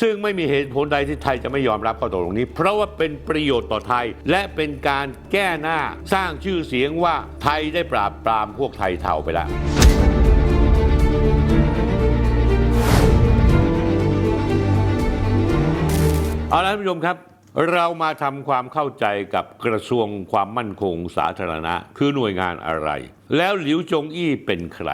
ซึ่งไม่มีเหตุผลใดที่ไทยจะไม่ยอมรับข้อตกลงนี้ เพราะว่าเป็นประโยชน์ต่อไทย และเป็นการแก้หน้าสร้างชื่อเสียงว่าไทยได้ปราบปรามพวกไทยเทาไปแล้วเอาละท่านผู้ชมครับ เรามาทำความเข้าใจกับกระทรวงความมั่นคงสาธารณะ คือหน่วยงานอะไร แล้วหลิวจงอี้เป็นใคร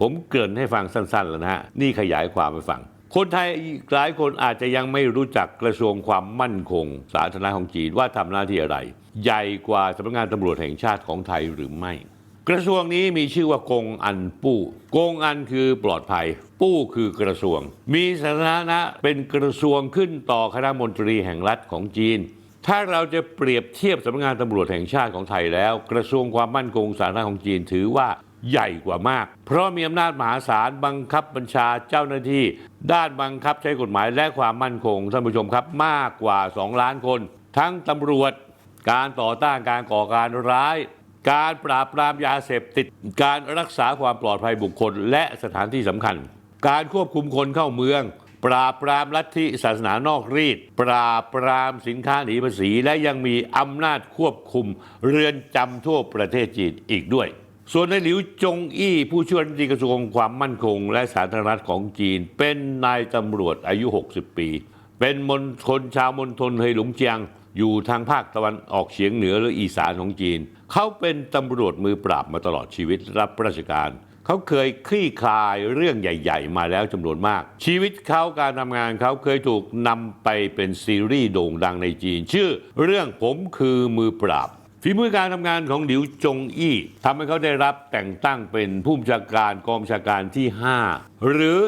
ผมเกริ่นให้ฟังสั้นๆแล้วนะฮะนี่ขยายความให้ฟัง คนไทยอีกหลายคนอาจจะยังไม่รู้จักกระทรวงความมั่นคง สาธารณะของจีนว่าทำหน้าที่อะไร ใหญ่กว่าสำนักงานตำรวจแห่งชาติของไทยหรือไม่ กระทรวงนี้มีชื่อว่ากงอันปู้กงอันคือปลอดภัย ปู้คือกระทรวง มีสถานะเป็นกระทรวงขึ้นต่อคณะมนตรีแห่งรัฐของจีน ถ้าเราจะเปรียบเทียบสำนักงานตำรวจแห่งชาติของไทยแล้ว กระทรวงความมั่นคงสาธารณะของจีนถือว่า ใหญ่กว่ามาก เพราะมีอำนาจมหาศาลบังคับบัญชาเจ้าหน้าที่ ด้านบังคับใช้กฎหมายและความมั่นคงท่านผู้ชมครับมากกว่า 2 ล้านคน ทั้งตำรวจ การต่อต้านการก่อการร้าย การปราบปรามยาเสพติด การรักษาความปลอดภัยบุคคล และสถานที่สำคัญ การควบคุมคนเข้าเมือง ปราบปรามลัทธิศาสนานอกรีด ปราบปรามสินค้าหนีภาษี และยังมีอำนาจควบคุมเรือนจำทั่วประเทศจีนอีกด้วย ส่วนในหลิวจงอี้ผู้ช่วยรัฐมนตรีกระทรวงความมั่นคง และสาธารณรัฐของจีน เป็นนายตำรวจอายุ 60 ปี เป็นมณฑลชาวมณฑลเฮยหลงเจียง อยู่ทางภาคตะวันออกเฉียงเหนือหรืออีสานของจีน เขาเป็นตำรวจมือปราบมาตลอดชีวิตรับราชการ เขาเคยคลี่คลายเรื่องใหญ่ ๆ มาแล้วจำนวนมาก ชีวิตเขาการทำงานเขาเคยถูกนำไปเป็นซีรีส์โด่งดังในจีน ชื่อ เรื่องผมคือมือปราบ ฝีมือการทำงานของหลิวจงอี้ทำให้เขาได้รับแต่งตั้งเป็นผู้บัญชาการกองบัญชาการที่ 5 หรือ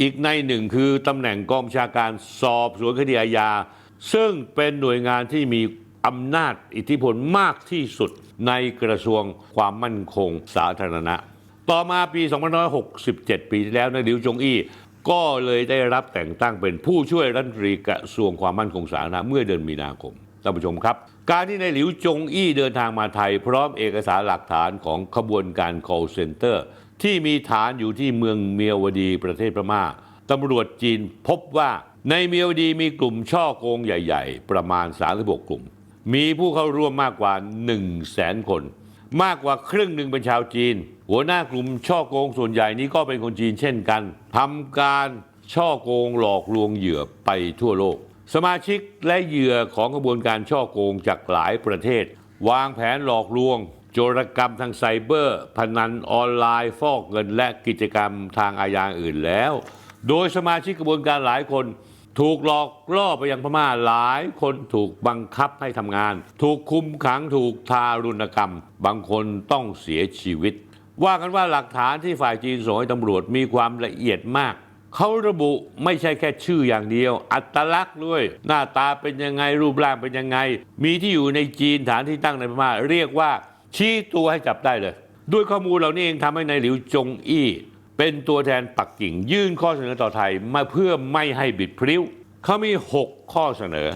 อีกในหนึ่งคือตำแหน่งกองบัญชาการสอบสวนคดีอาญาซึ่งเป็นหน่วยงานที่มีอำนาจอิทธิพลมากที่สุดในกระทรวงความมั่นคงสาธารณะ ต่อมาปี2567 ปีที่แล้วนายหลิวจงอี้ก็เลยได้รับแต่งตั้งเป็นผู้ช่วยรัฐมนตรีกระทรวงความมั่นคงสาธารณะเมื่อเดือนมีนาคมท่านผู้ชมครับ การที่นายหลิวจงอี้เดินทางมาไทย พร้อมเอกสารหลักฐานของขบวนการ call center ที่มีฐานอยู่ที่เมืองเมียวดีประเทศพม่าตำรวจจีนพบว่าในเมียวดีมีกลุ่มช่อโกงใหญ่ ๆ ประมาณ 36 กลุ่ม มีผู้เข้าร่วมมากกว่า 1 0 0 0 0แสนคน มากกว่าครึ่งหนึ่งเป็นชาวจีน หัวหน้ากลุ่มช่อโกงส่วนใหญ่นี้ก็เป็นคนจีนเช่นกันทำการช่อโกงหลอกลวงเหยื่อไปทั่วโลก สมาชิกและเหยื่อของกระบวนการช่อโกงจากหลายประเทศ วางแผนหลอกลวง โจรกรรมทางไซเบอร์ พนันออนไลน์ฟอกเงินและกิจกรรมทางอาญาอื่นแล้ว โดยสมาชิกกระบวนการหลายคนถูกหลอกล่อไปยังพม่าหลายคนถูกบังคับให้ทำงาน ถูกคุมขังถูกทารุณกรรม บางคนต้องเสียชีวิต ว่ากันว่าหลักฐานที่ฝ่ายจีนส่งให้ตำรวจมีความละเอียดมาก เขาระบุไม่ใช่แค่ชื่ออย่างเดียว อัตลักษณ์ด้วย หน้าตาเป็นยังไงรูปร่างเป็นยังไง มีที่อยู่ในจีนฐานที่ตั้งในพม่าเรียกว่า ชี้ตัวให้จับได้เลย ด้วยข้อมูลเหล่านี้เองทำให้นายหลิวจงอี้ เป็นตัวแทนปักกิ่ง ยื่นข้อเสนอต่อไทยมาเพื่อไม่ให้บิดพริ้วเขามี 6 ข้อเสนอ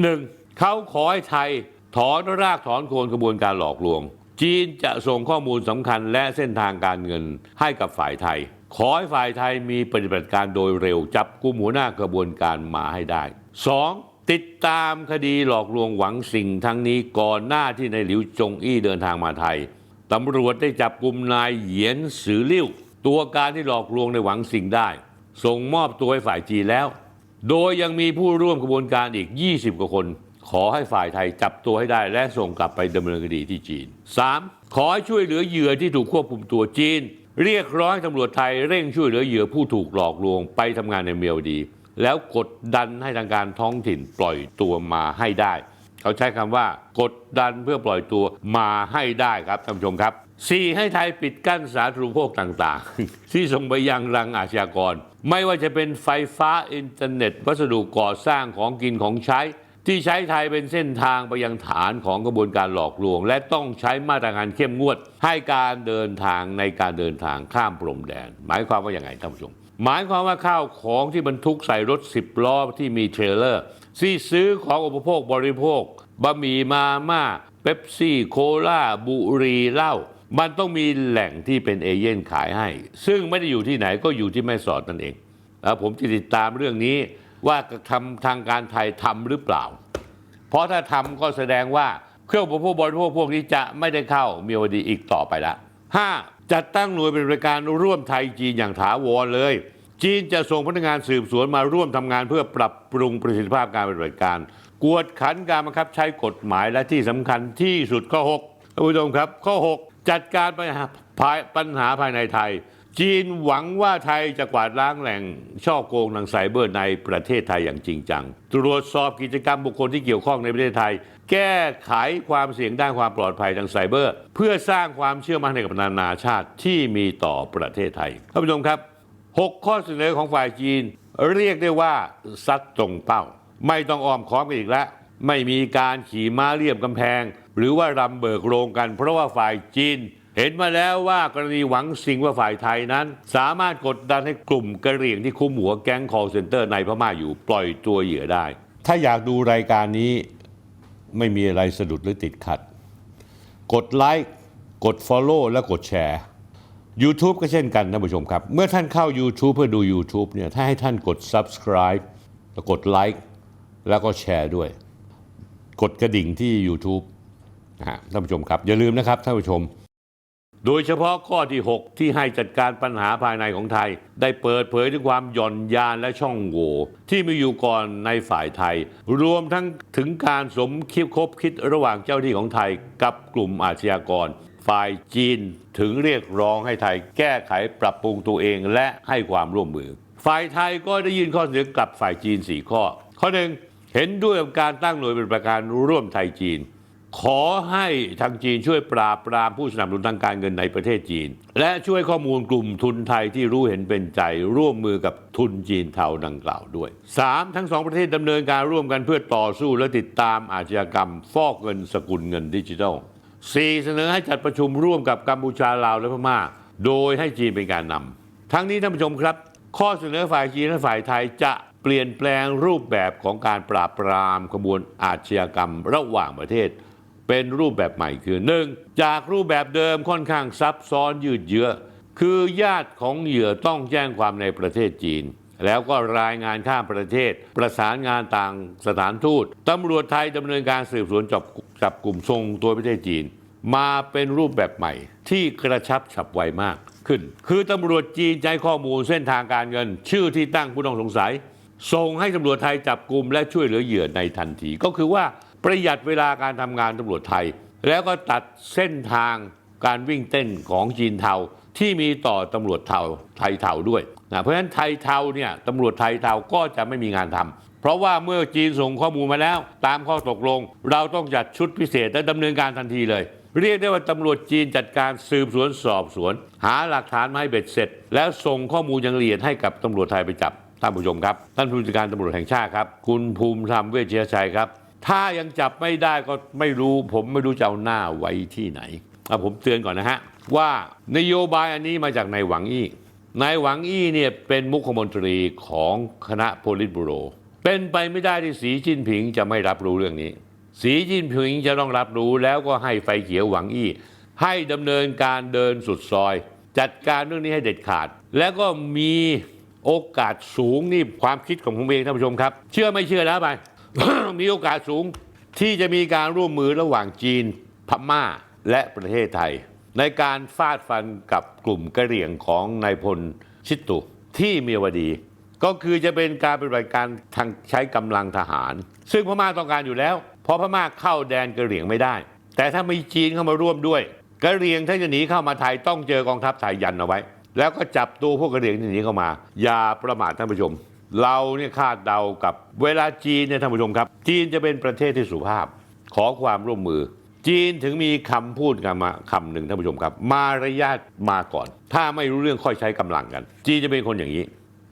1. เขาขอให้ไทยถอนรากถอนโคนกระบวนการหลอกลวง จีนจะส่งข้อมูลสำคัญและเส้นทางการเงินให้กับฝ่ายไทย ขอให้ฝ่ายไทยมีปฏิบัติการโดยเร็ว จับกุมหัวหน้ากระบวนการมาให้ได้ 2. ติดตามคดีหลอกลวงหวังสิ่งทั้งนี้ก่อนหน้าที่นายหลิวจงอี้เดินทางมาไทยตำรวจได้จับกลุ่มนายเหยียนสือลิ่วตัวการที่หลอกลวงในหวังสิ่งได้ ส่งมอบตัวให้ฝ่ายจีนแล้ว โดยยังมีผู้ร่วมกระบวนการอีก 20 กว่าคน ขอให้ฝ่ายไทยจับตัวให้ได้และส่งกลับไปดำเนินคดีที่จีน 3. ขอให้ช่วยเหลือเหยื่อที่ถูกควบคุมตัวจีน เรียกร้องตำรวจไทยเร่งช่วยเหลือเหยื่อผู้ถูกหลอกลวงไปทำงานในเมียวดี แล้วกดดันให้ทางการท้องถิ่นปล่อยตัวมาให้ได้ เขาใช้คำว่ากดดันเพื่อปล่อยตัวมาให้ได้ครับท่านผู้ชมครับ 4. ให้ไทยปิดกั้นสาธารณูปโภคต่างๆ ที่ส่งไปยังรังอาชญากร ไม่ว่าจะเป็นไฟฟ้าอินเทอร์เน็ต วัสดุก่อสร้างของกินของใช้ ที่ใช้ไทยเป็นเส้นทางไปยังฐานของกระบวนการหลอกลวง และต้องใช้มาตรการเข้มงวด ให้การเดินทางในการเดินทางข้ามพรมแดน หมายความว่าอย่างไงท่านผู้ชมหมายความว่าข้าวของที่บรรทุกใส่รถ 10 ล้อที่มีเทรลเลอร์ที่ซื้อของอุปโภคบริโภคบะหมี่มาม่าเป๊ปซี่โคลาบุรีเหล้ามันต้องมีแหล่งที่เป็นเอเย่นขายให้ ซึ่งไม่ได้อยู่ที่ไหนก็อยู่ที่แม่สอดนั่นเองแล้วผมจะติดตามเรื่องนี้ ว่ากระทำทางการไทยทำหรือเปล่า เพราะถ้าทำก็แสดงว่าเครื่องอุปโภคบริโภคพวกนี้จะไม่ได้เข้ามีวดีอีกต่อไปละ 5. จัดตั้งหน่วยเป็นบริการร่วมไทยจีนอย่างถาวรเลย จีนจะส่งพนักงานสืบสวนมาร่วมทำงานเพื่อปรับปรุงประสิทธิภาพการปฏิบัติการ กวดขันการบังคับใช้กฎหมายและที่สำคัญที่สุดข้อ6ท่านผู้ชมครับข้อ 6 จัดการปัญหาภายปัญหาภายในไทย จีนหวังว่าไทยจะกวาดล้างแหล่ง ช่อโกงทางไซเบอร์ในประเทศไทยอย่างจริงจัง ตรวจสอบกิจกรรมบุคคลที่เกี่ยวข้องในประเทศไทย แก้ไขความเสี่ยงด้านความปลอดภัยทางไซเบอร์ เพื่อสร้างความเชื่อมั่นให้กับนานาชาติที่มีต่อประเทศไทยท่านผู้ชมครับ 6 ข้อเสนอของฝ่ายจีน เรียกได้ว่าซัดตรงเป้า ไม่ต้องอ้อมค้อมกันอีกแล้วไม่มีการขี่ม้าเลียมกำแพง หรือว่ารำเบิกโรงกัน เพราะว่าฝ่ายจีน เห็นมาแล้วว่ากรณีหวังสิงว่าฝ่ายไทยนั้น สามารถกดดันให้กลุ่มกระเหรี่ยงที่คุมหัวแก๊ง call center ในพม่าอยู่ปล่อยตัวเหยื่อได้ ถ้าอยากดูรายการนี้ไม่มีอะไรสะดุดหรือติดขัด กดไลค์กด Follow และกดแชร์ YouTube ก็เช่นกันท่านผู้ชมครับ เมื่อท่านเข้า YouTube เพื่อดู YouTube เนี่ยถ้าให้ท่านกด Subscribe แล้วกดไลค์แล้วก็แชร์ด้วย กดกระดิ่งที่ YouTube นะฮะท่านผู้ชมครับ อย่าลืมนะครับท่านผู้ชม โดยเฉพาะข้อที่ 6 ที่ให้จัดการปัญหาภายในของไทย ได้เปิดเผยถึงความหย่อนยานและช่องโหว่ที่มีอยู่ก่อนในฝ่ายไทย รวมทั้งถึงการสมคิดคบคิดระหว่างเจ้าหน้าที่ของไทยกับกลุ่มอาชญากร ฝ่ายจีนถึงเรียกร้องให้ไทยแก้ไขปรับปรุงตัวเองและให้ความร่วมมือ ฝ่ายไทยก็ได้ยื่นข้อเสนอกลับฝ่ายจีน 4 ข้อ ข้อหนึ่งเห็นด้วยกับการตั้งหน่วยเป็นประการร่วมไทยจีน ขอให้ทางจีนช่วยปราบปรามผู้สนับสนุนทางการเงินในประเทศจีน และช่วยข้อมูลกลุ่มทุนไทยที่รู้เห็นเป็นใจ ร่วมมือกับทุนจีนเทาดังกล่าวด้วย 3. ทั้งสองประเทศดำเนินการร่วมกันเพื่อต่อสู้และติดตามอาชญากรรม ฟอกเงินสกุลเงินดิจิทัล 4. เสนอให้จัดประชุมร่วมกับกัมพูชาลาวและพม่า โดยให้จีนเป็นการนำทั้งนี้ท่านผู้ชมครับ ข้อเสนอฝ่ายจีนและฝ่ายไทยจะเปลี่ยนแปลงรูปแบบของการปราบปรามขบวนอาชญากรรมระหว่างประเทศ เป็นรูปแบบใหม่คือ 1. จากรูปแบบเดิมค่อนข้างซับซ้อนยืดเยื้อ คือญาติของเหยื่อต้องแจ้งความในประเทศจีน แล้วก็รายงานข้ามประเทศ ประสานงานต่างสถานทูตตำรวจไทยดำเนินการสืบสวนจับจับกลุ่มทรงตัวประเทศจีน มาเป็นรูปแบบใหม่ ที่กระชับฉับไวมากขึ้น คือตำรวจจีนใช้ข้อมูลเส้นทางการเงิน ชื่อที่ตั้งผู้ต้องสงสัยส่งให้ตำรวจไทยจับกลุ่มและช่วยเหลือเหยื่อในทันทีก็คือว่า ประหยัดเวลาการทำงานตำรวจไทย แล้วก็ตัดเส้นทางการวิ่งเต้นของจีนเทาที่มีต่อตำรวจเทาไทยเทาด้วยนะเพราะฉะนั้นไทยเทาเนี่ยตำรวจไทยเทาก็จะไม่มีงานทำเพราะว่าเมื่อจีนส่งข้อมูลมาแล้ว ตามข้อตกลง เราต้องจัดชุดพิเศษและดำเนินการทันทีเลย เรียกได้ว่าตำรวจจีนจัดการสืบสวนสอบสวน หาหลักฐานมาให้เบ็ดเสร็จ แล้วส่งข้อมูลอย่างละเอียดให้กับตำรวจไทยไปจับท่านผู้ชมครับ ท่านผู้จัดการตำรวจแห่งชาติครับ คุณภูมิธรรมเวชยชัยครับ ถ้ายังจับไม่ได้ก็ไม่รู้ ผมไม่รู้จะเอาหน้าไว้ที่ไหนเอาผมเตือนก่อนนะฮะ ว่านโยบายอันนี้มาจากนายหวังอี้นายหวังอี้เนี่ยเป็นมุขมนตรีของคณะโพลิตบูโร เป็นไปไม่ได้ที่สีจิ้นผิงจะไม่รับรู้เรื่องนี้ สีจิ้นผิงจะต้องรับรู้แล้วก็ให้ไฟเขียวหวังอี้ให้ดำเนินการเดินสุดซอย จัดการเรื่องนี้ให้เด็ดขาด แล้วก็มีโอกาสสูงนี่ความคิดของผมเองท่านผู้ชมครับ เชื่อไม่เชื่อแล้วไป มีโอกาสสูงที่จะมีการร่วมมือระหว่างจีน พม่าและประเทศไทย ในการฟาดฟันกับกลุ่มกระเหรี่ยงของนายพลชิตตุที่เมียวดี ก็คือจะเป็นการปฏิบัติการทางใช้กำลังทหาร ซึ่งพม่าต้องการอยู่แล้ว เพราะพม่าเข้าแดนกระเหรี่ยงไม่ได้ แต่ถ้ามีจีนเข้ามาร่วมด้วยกระเหรี่ยงถ้าจะหนีเข้ามาไทยต้องเจอกองทัพไทยยันเอาไว้ แล้วก็จับตัวพวกกระเหรี่ยงที่หนีเข้ามา อย่าประมาทท่านผู้ชม เราเนี่ยคาดเดากับเวลาจีนเนี่ยท่านผู้ชมครับ จีนจะเป็นประเทศที่สุภาพ ขอความร่วมมือ จีนถึงมีคำพูดกันมาคำหนึ่งท่านผู้ชมครับ มารยาทมาก่อน ถ้าไม่รู้เรื่องค่อยใช้กำลังกัน จีนจะเป็นคนอย่างนี้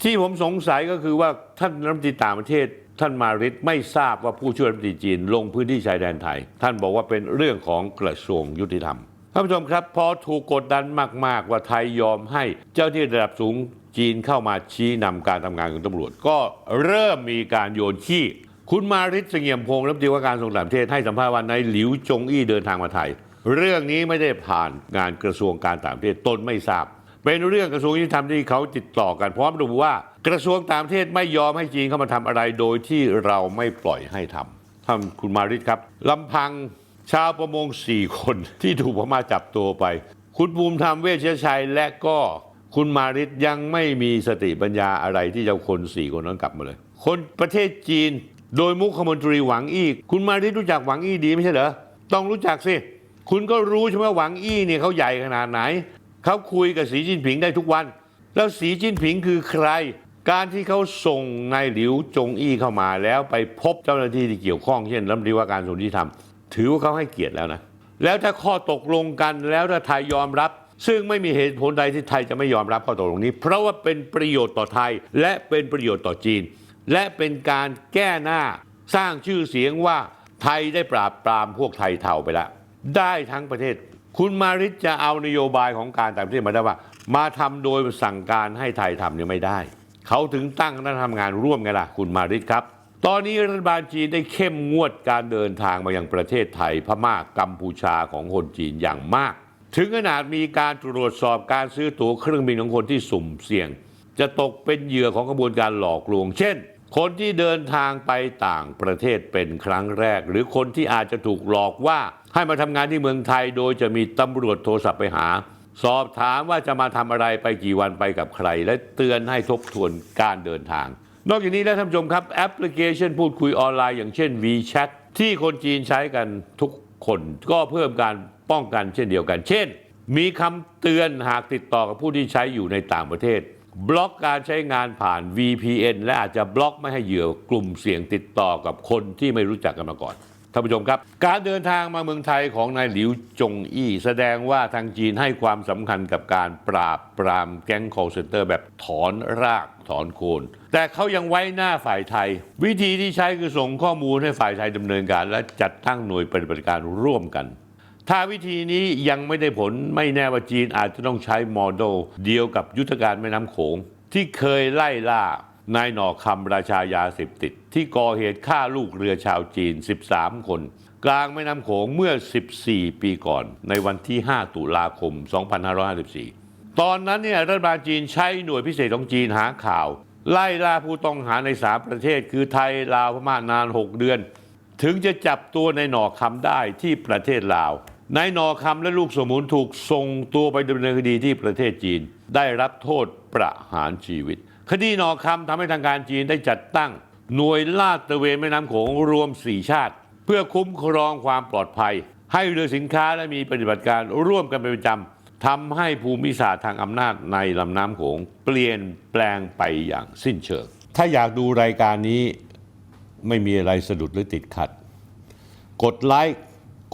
ที่ผมสงสัยก็คือว่าท่านรัฐมนตรีต่างประเทศ ท่านมาริดไม่ทราบว่าผู้ช่วยรัฐมนตรีจีน ลงพื้นที่ชายแดนไทย ท่านบอกว่าเป็นเรื่องของกระทรวงยุติธรรมท่านผู้ชมครับพอถูกกดดันมาก ๆ ว่าไทยยอมให้เจ้าที่ระดับสูง จีนเข้ามาชี้นำการทำงานของตำรวจ ก็เริ่มมีการโยนขี้ คุณมาริศเสงี่ยมพงศ์รัฐมนตรีว่าการกระทรวงต่างประเทศให้สัมภาษณ์ว่าในายหลิวจงอี้เดินทางมาไทย เรื่องนี้ไม่ได้ผ่านงานกระทรวงการต่างประเทศตนไม่ทราบ เป็นเรื่องกระทรวงยุติธรรมที่เขาติดต่อกันพร้อมระบุว่า กระทรวงต่างประเทศไม่ยอมให้จีนเข้ามาทำอะไรโดยที่เราไม่ปล่อยให้ทำท่านคุณมาริตครับลำพังชาวประมงสี่คนที่ถูกพม่าจับตัวไป คุณภูมิธรรมเวชชัยและก็ คุณมาริตยังไม่มีสติปัญญาอะไรที่จะคนสี่คนนั้นกลับมาเลย คนประเทศจีน โดยมุขมนตรีหวังอี้คุณมาริตรู้จักหวังอี้ดีไม่ใช่เหรอต้องรู้จักสิคุณก็รู้ใช่ไหมหวังอี้เนี่ยเขาใหญ่ขนาดไหนเขาคุยกับสีจิ้นผิงได้ทุกวัน แล้วสีจิ้นผิงคือใคร การที่เขาส่งนายหลิวจงอี้เข้ามาแล้วไปพบเจ้าหน้าที่ที่เกี่ยวข้องเช่นรัฐมนตรีว่าการกระทรวงยุติธรรมถือว่าเขาให้เกียรติแล้วนะแล้วถ้าข้อตกลงกันแล้วถ้าไทยยอมรับ ซึ่งไม่มีเหตุผลใดที่ไทยจะไม่ยอมรับข้อตกลงนี้ เพราะว่าเป็นประโยชน์ต่อไทย และเป็นประโยชน์ต่อจีน และเป็นการแก้หน้าสร้างชื่อเสียงว่าไทยได้ปราบปรามพวกไทยเท่าไปแล้วได้ทั้งประเทศ คุณมาริชจะเอานโยบายของการต่างประเทศมาได้ว่า มาทำโดยสั่งการให้ไทยทำเนี่ยไม่ได้ เขาถึงตั้งคณะทำงานร่วมไงล่ะคุณมาริชครับตอนนี้รัฐบาลจีนได้เข้มงวดการเดินทางมายังประเทศไทยพม่ากัมพูชาของคนจีนอย่างมาก ถึงขนาดมีการตรวจสอบการซื้อตั๋วเครื่องบินของคนที่สุ่มเสี่ยง จะตกเป็นเหยื่อของกระบวนการหลอกลวง เช่น คนที่เดินทางไปต่างประเทศเป็นครั้งแรก หรือคนที่อาจจะถูกหลอกว่าให้มาทำงานที่เมืองไทย โดยจะมีตำรวจโทรศัพท์ไปหา สอบถามว่าจะมาทำอะไรไปกี่วันไปกับใคร และเตือนให้ทบทวนการเดินทาง นอกจากนี้แล้วท่านผู้ชมครับแอปพลิเคชันพูดคุยออนไลน์อย่างเช่น WeChat ที่คนจีนใช้กันทุกคนก็เพิ่มการ ป้องกันเช่นเดียวกัน เช่น มีคำเตือนหากติดต่อกับผู้ที่ใช้อยู่ในต่างประเทศ บล็อกการใช้งานผ่าน VPN และอาจจะบล็อกไม่ให้เหยื่อกลุ่มเสี่ยงติดต่อกับคนที่ไม่รู้จักกันมาก่อนท่านผู้ชมครับ การเดินทางมาเมืองไทยของนายหลิวจงอี้แสดงว่าทางจีนให้ความสำคัญกับการปราบปรามแก๊ง call center แบบถอนรากถอนโคน แต่เขายังไว้หน้าฝ่ายไทย วิธีที่ใช้คือส่งข้อมูลให้ฝ่ายไทยดำเนินการ และจัดตั้งหน่วยปฏิบัติการร่วมกัน ถ้าวิธีนี้ยังไม่ได้ผลไม่แน่ว่าจีนอาจจะต้องใช้โมเดลเดียวกับยุทธการแม่น้ำโขง ที่เคยไล่ล่านายหนอคำราชายาเสพติด ที่ก่อเหตุฆ่าลูกเรือชาวจีน 13 คน กลางแม่น้ำโขงเมื่อ 14 ปีก่อน ในวันที่ 5 ตุลาคม 2554 ตอนนั้นเนี่ยรัฐบาลจีนใช้หน่วยพิเศษของจีนหาข่าว ไล่ล่าผู้ต้องหาในสามประเทศ คือไทยลาวพม่านาน 6 เดือน ถึงจะจับตัวในายหนอคำได้ที่ประเทศลาว นายหนอคำและลูกสมุนถูกส่งตัวไปดำเนินคดีที่ประเทศจีน ได้รับโทษประหารชีวิต คดีหนอคำทำให้ทางการจีนได้จัดตั้ง หน่วยลาดตระเวนแม่น้ำโขงรวม4ชาติ เพื่อคุ้มครองความปลอดภัย ให้เรือสินค้าและมีปฏิบัติการร่วมกันเป็นประจำทำให้ภูมิศาสตร์ทางอำนาจในลำน้ำโขงเปลี่ยนแปลงไปอย่างสิ้นเชิง ถ้าอยากดูรายการนี้ไม่มีอะไรสะดุดหรือติดขัด กดไลค์